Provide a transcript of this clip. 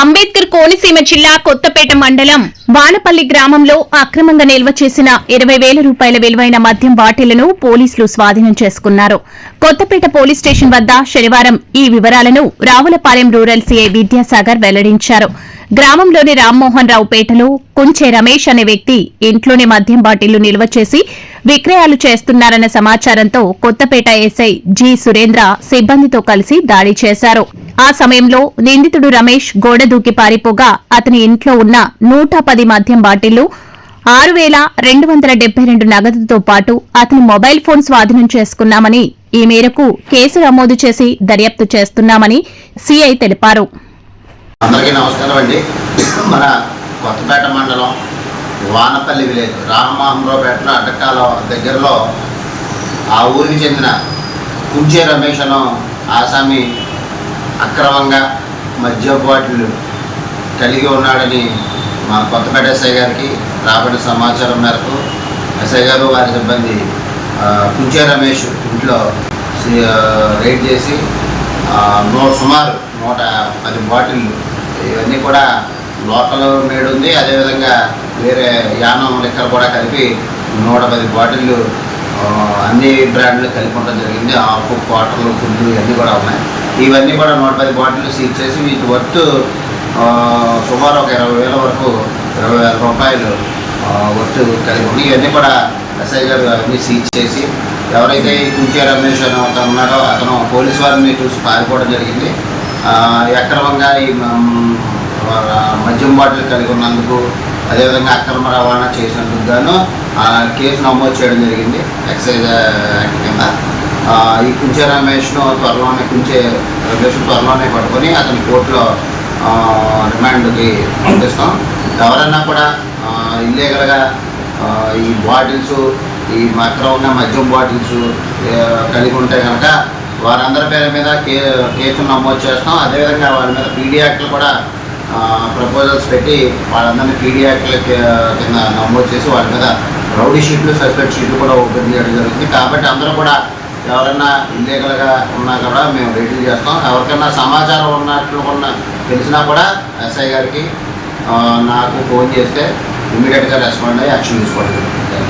అంబేద్కర్ కోనసీమ జిల్లా కొత్తపేట మండలం వానపల్లి గ్రామంలో అక్రమంగా నిల్వ చేసిన ఇరవై వేల రూపాయల విలువైన మద్యం బాటిళ్ళను పోలీసులు స్వాధీనం చేసుకున్నారు. కొత్తపేట పోలీస్ స్టేషన్ వద్ద శనివారం ఈ వివరాలను రావులపాలెం రూరల్ సీఐ విద్యాసాగర్ వెల్లడించారు. గ్రామంలోని రామ్మోహన్ రావు పేటలో కుంచే రమేష్ అనే వ్యక్తి ఇంట్లోనే మద్యం బాటిళ్ళు నిల్వ చేసి విక్రయాలు చేస్తున్నారన్న సమాచారంతో కొత్తపేట ఎస్ఐ జి సురేంద్ర సిబ్బందితో కలిసి దాడి చేశారు. ఆ సమయంలో నిందితుడు రమేష్ గోడ దూకి పారిపోగా అతని ఇంట్లో ఉన్న నూట పది మద్యం బాటిళ్ళు ఆరు వేల రెండు వందల డెబ్బై రెండు నగదుతో పాటు అతని మొబైల్ ఫోన్ స్వాధీనం చేసుకున్నామని ఈ మేరకు కేసు నమోదు చేసి దర్యాప్తు చేస్తున్నామని సిఐ తెలిపారు. అందరికీ నమస్కారం అండి. మన కొత్తపేట మండలం వానపల్లి విలేజ్ రామమోహనరావుపేటలో అడ్డకాల దగ్గరలో ఆ ఊరికి చెందిన కుంచే రమేష్ అను ఆసామి అక్రమంగా మద్య బాటిల్ కలిగి ఉన్నాడని మా కొత్తపేట ఎస్ఐ గారికి రాబడిన సమాచారం మేరకు ఎస్ఐ గారు వారి సిబ్బంది కుంచే రమేష్ ఇంట్లో రైడ్ చేసి నూ సుమారు నూట పది బాటిళ్ళు ఇవన్నీ కూడా లోకల్ మేడ్ ఉంది. అదేవిధంగా వేరే యానం లెక్కలు కూడా కలిపి నూట పది బాటిళ్ళు అన్ని బ్రాండ్లు కలిపి ఉండడం జరిగింది. ఆకు క్వార్టర్లు ఫుడ్ ఇవన్నీ కూడా ఉన్నాయి. ఇవన్నీ కూడా నూట పది బాటిళ్ళు సీల్ చేసి వీటి వర్త్ సుమారు ఒక ఇరవై వేల వరకు ఇరవై వేల రూపాయలు వర్త్ కలిగి ఉంది. ఇవన్నీ కూడా ఎస్ఐ గారు అవన్నీ సీజ్ చేసి ఎవరైతే ఈ రమేష్ అని అతను ఉన్నాడో అతను పోలీస్ వారిని చూసి పారిపోవడం జరిగింది. అక్రమంగా ఈ మద్యం బాటిల్ కలిగి ఉన్నందుకు అదేవిధంగా అక్రమ రవాణా చేసినందుకు గాను ఆ కేసు నమోదు చేయడం జరిగింది. ఎక్సైజ్ యాక్ట్ కింద. ఈ కుంచే రమేష్ను త్వరలోనే కుంచే రమేష్ త్వరలోనే పట్టుకొని అతని కోర్టులో రిమాండ్కి పంపిస్తాం. ఎవరన్నా కూడా ఇల్లీగల్గా ఈ బాటిల్స్ ఈ అక్రమంగా మద్యం బాటిల్స్ కలిగి ఉంటే కనుక వారందరి పేరు మీద కే కేసులు నమోదు చేస్తాం. అదేవిధంగా వారి మీద పీడీ యాక్ట్లు కూడా ప్రపోజల్స్ పెట్టి వాళ్ళందరినీ పీడీ యాక్ట్ల కింద నమోదు చేసి వాళ్ళ మీద రౌడీ షీట్లు సస్పెక్ట్ షీట్లు కూడా ఓపెన్ చేయడం జరుగుతుంది. కాబట్టి అందరూ కూడా ఎవరైనా ఇల్లీగల్గా ఉన్నా కూడా మేము రేటింగ్ చేస్తాం. ఎవరికైనా సమాచారం ఉన్నట్లు ఉన్న తెలిసినా కూడా ఎస్ఐ గారికి నాకు ఫోన్ చేస్తే ఇమీడియట్గా రెస్పాండ్ అయ్యి యాక్షన్ తీసుకోవడం థ్యాంక్ యూ